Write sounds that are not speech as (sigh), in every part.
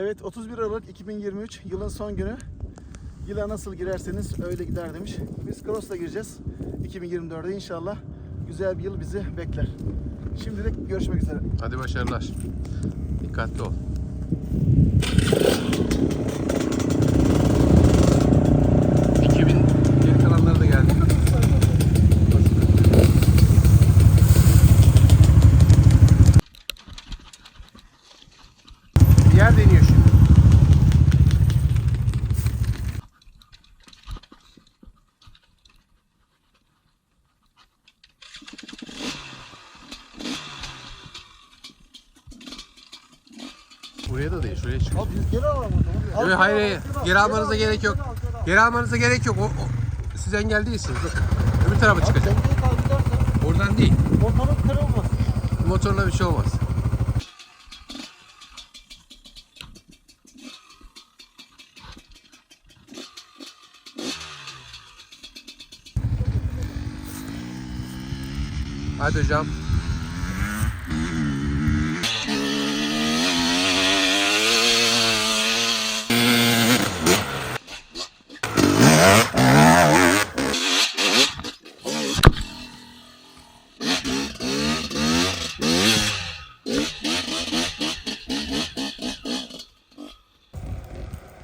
Evet 31 Aralık 2023 yılın son günü. Yıla nasıl girerseniz öyle gider demiş. Biz Cross'la gireceğiz. 2024'de inşallah güzel bir yıl bizi bekler. Şimdilik görüşmek üzere. Hadi başarılar. Dikkatli ol. ...2000 geri kalanları da geldi. Bir yer deniyor şimdi. Buraya da değil, şuraya çık. Abi geri alalım o zaman. Yok, hayır hayır. Geri almanıza gerek yok. Geri almanıza gerek yok. O, o- siz engel değilsiniz. Öbür tarafa çıkacak. Oradan değil. motorun kırılmaz. Motorla bir şey olmaz. Hadi hocam.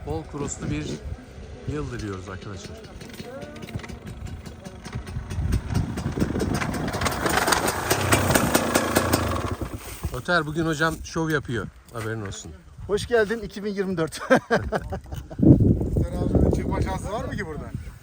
Bol kroslu bir yıl diliyoruz arkadaşlar. Oter bugün hocam şov yapıyor. Haberin olsun. Hoş geldin 2024. Beraber (laughs) çıkma şansı var mı ki burada?